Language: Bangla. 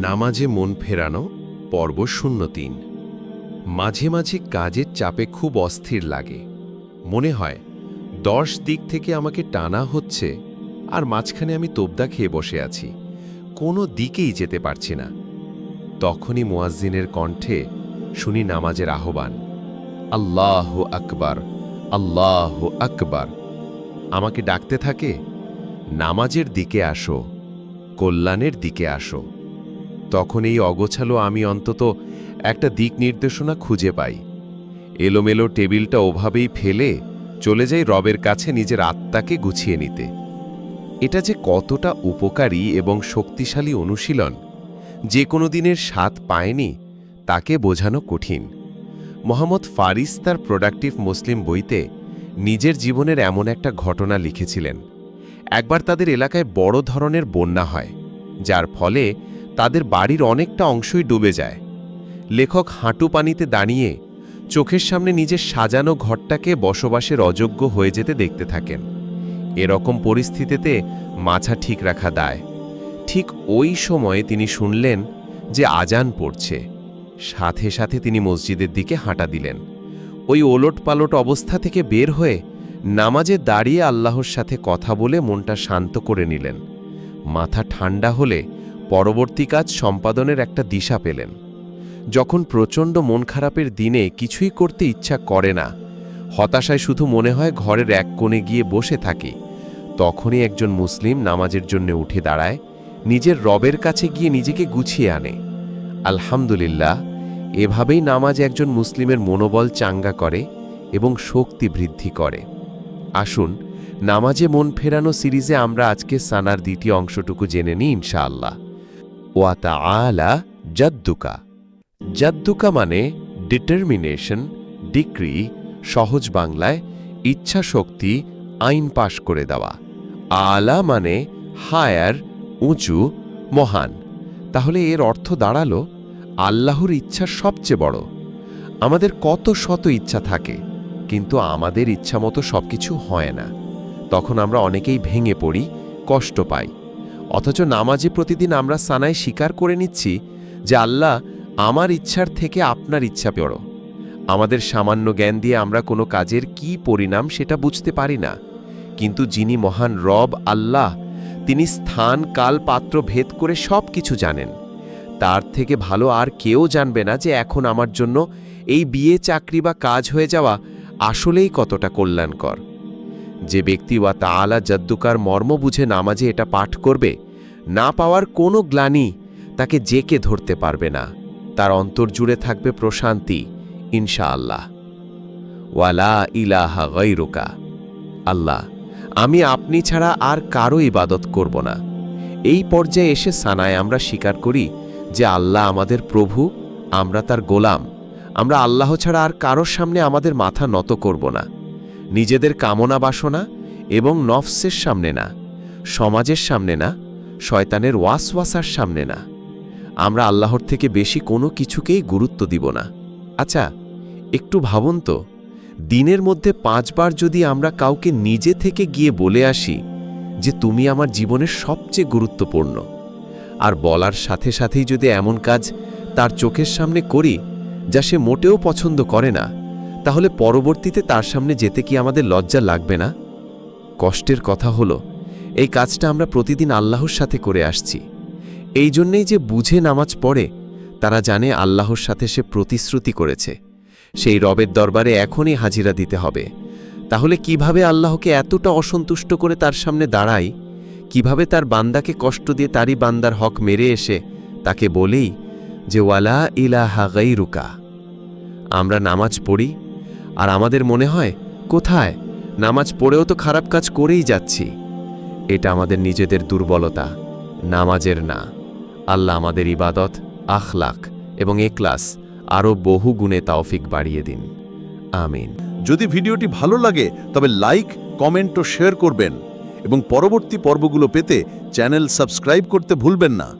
নামাজে মন ফেরানো পর্ব শূন্য তিন। মাঝে মাঝে কাজের চাপে খুব অস্থির লাগে। মনে হয়, দশ দিক থেকে আমাকে টানা হচ্ছে আর মাঝখানে আমি তোবদা খেয়ে বসে আছি। কোনো দিকেই যেতে পারছি না। তখনই মোয়াজ্জিনের কণ্ঠে শুনি নামাজের আহ্বান, আল্লাহ আকবার আল্লাহ আকবার। আমাকে ডাকতে থাকে, নামাজের দিকে আসো, কল্যাণের দিকে আসো। তখন এই অগোছালো আমি অন্তত একটা দিক নির্দেশনা খুঁজে পাই। এলোমেলো টেবিলটা ওভাবেই ফেলে চলে যাই রবের কাছে নিজের আত্মাকে গুছিয়ে নিতে। এটা যে কতটা উপকারী এবং শক্তিশালী অনুশীলন, যে কোনো দিনের স্বাদ পায়নি, তাকে বোঝানো কঠিন। মোহাম্মদ ফারিস তার প্রোডাক্টিভ মুসলিম বইতে নিজের জীবনের এমন একটা ঘটনা লিখেছিলেন। একবার তাদের এলাকায় বড় ধরনের বন্যা হয়, যার ফলে তাদের বাড়ির অনেকটা অংশই ডুবে যায়। লেখক হাঁটু পানিতে দাঁড়িয়ে চোখের সামনে নিজের সাজানো ঘরটাকে বসবাসের অযোগ্য হয়ে যেতে দেখতে থাকেন। এরকম পরিস্থিতিতে মাছা ঠিক রাখা দায়। ঠিক ওই সময়ে তিনি শুনলেন যে আজান পড়ছে। সাথে সাথে তিনি মসজিদের দিকে হাঁটা দিলেন। ওই ওলট পালট অবস্থা থেকে বের হয়ে নামাজে দাঁড়িয়ে আল্লাহর সাথে কথা বলে মনটা শান্ত করে নিলেন। মাথা ঠান্ডা হলে পরবর্তী কাজ সম্পাদনের একটা দিশা পেলেন। যখন প্রচণ্ড মন খারাপের দিনে কিছুই করতে ইচ্ছা করে না, হতাশায় শুধু মনে হয় ঘরের এক কোণে গিয়ে বসে থাকি, তখনই একজন মুসলিম নামাজের জন্য উঠে দাঁড়ায়, নিজের রবের কাছে গিয়ে নিজেকে গুছিয়ে আনে। আলহামদুলিল্লাহ, এভাবেই নামাজ একজন মুসলিমের মনোবল চাঙ্গা করে এবং শক্তি বৃদ্ধি করে। আসুন, নামাজে মন ফেরানো সিরিজে আমরা আজকে সানার দ্বিতীয় অংশটুকু জেনে নিই ইনশাআল্লাহ। ওয়াতা আলা জাদ্দুকা। জাদ্দুকা মানে ডিটারমিনেশন ডিক্রি সহজ বাংলায় ইচ্ছা শক্তি আইন পাশ করে দেওয়া। আলা মানে হায়ার উঁচু, মহান। তাহলে এর অর্থ দাঁড়াল, আল্লাহর ইচ্ছা সবচেয়ে বড়। আমাদের কত শত ইচ্ছা থাকে, কিন্তু আমাদের ইচ্ছা মতো সব কিছু হয় না। তখন আমরা অনেকেই ভেঙে পড়ি, কষ্ট পাই। অথচ নামাজে প্রতিদিন আমরা সানায় স্বীকার করে নিচ্ছি যে আল্লাহ আমার ইচ্ছার থেকে আপনার ইচ্ছা বড় আমাদের সামান্য জ্ঞান দিয়ে আমরা কোনো কাজের কি পরিণাম সেটা বুঝতে পারি না। কিন্তু যিনি মহান রব আল্লাহ, তিনি স্থান, কাল, পাত্র, ভেদ করে সব কিছু জানেন। তার থেকে ভালো আর কেউ জানবে না যে এখন আমার জন্য এই বিয়ে, চাকরি বা কাজ হয়ে যাওয়া আসলেই কতটা কল্যাণকর। যে ব্যক্তি ওয়া তাআলা জাদ্দুকার মর্ম বুঝে নামাজে এটা পাঠ করবে, না পাওয়ার কোনো গ্লানি তাকে জেকে ধরতে পারবে না। তার অন্তর জুড়ে থাকবে প্রশান্তি, ইনশাআল্লাহ। ওয়ালা ইলাহা গৈরুকা আল্লাহ, আমি আপনি ছাড়া আর কারও ইবাদত করব না। এই পর্যায়ে এসে সানায় আমরা স্বীকার করি যে আল্লাহ আমাদের প্রভু, আমরা তার গোলাম, আমরা আল্লাহ ছাড়া আর কারোর সামনে আমাদের মাথা নত করব না। নিজেদের কামনা বাসনা এবং নফসের সামনে না, সমাজের সামনে না, শয়তানের ওয়াসওয়াসার সামনে না। আমরা আল্লাহর থেকে বেশি কোনো কিছুকেই গুরুত্ব দিব না। আচ্ছা একটু ভাবুন তো, দিনের মধ্যে পাঁচবার যদি আমরা কাউকে নিজে থেকে গিয়ে বলে আসি যে, তুমি আমার জীবনের সবচেয়ে গুরুত্বপূর্ণ। আর বলার সাথে সাথেই যদি এমন কাজ তার চোখের সামনে করি যা সে মোটেও পছন্দ করে না তাহলে পরবর্তীতে তার সামনে যেতে কি আমাদের লজ্জা লাগবে না? কষ্টের কথা হলো, এই কাজটা আমরা প্রতিদিন আল্লাহর সাথে করে আসছি। এই জন্যেই যে বুঝে নামাজ পড়ে, তারা জানে আল্লাহর সাথে সে প্রতিশ্রুতি করেছে। সেই রবের দরবারে এখনই হাজিরা দিতে হবে। তাহলে কীভাবে আল্লাহকে এতটা অসন্তুষ্ট করে তার সামনে দাঁড়াই? কীভাবে তার বান্দাকে কষ্ট দিয়ে তারই বান্দার হক মেরে এসে তাকে বলেই যে, ওয়ালা ইলাহা গাইরুকা আমরা নামাজ পড়ি আর আমাদের মনে হয়, কোথায়? নামাজ পড়েও তো খারাপ কাজ করেই যাচ্ছি। এটা আমাদের নিজেদের দুর্বলতা, নামাজের না। আল্লাহ আমাদের ইবাদত, আখলাখ এবং এক্লাস আরও বহু গুণে তাওফিক বাড়িয়ে দিন। আমিন। যদি ভিডিওটি ভালো লাগে, তবে লাইক, কমেন্ট ও শেয়ার করবেন এবং পরবর্তী পর্বগুলো পেতে চ্যানেল সাবস্ক্রাইব করতে ভুলবেন না।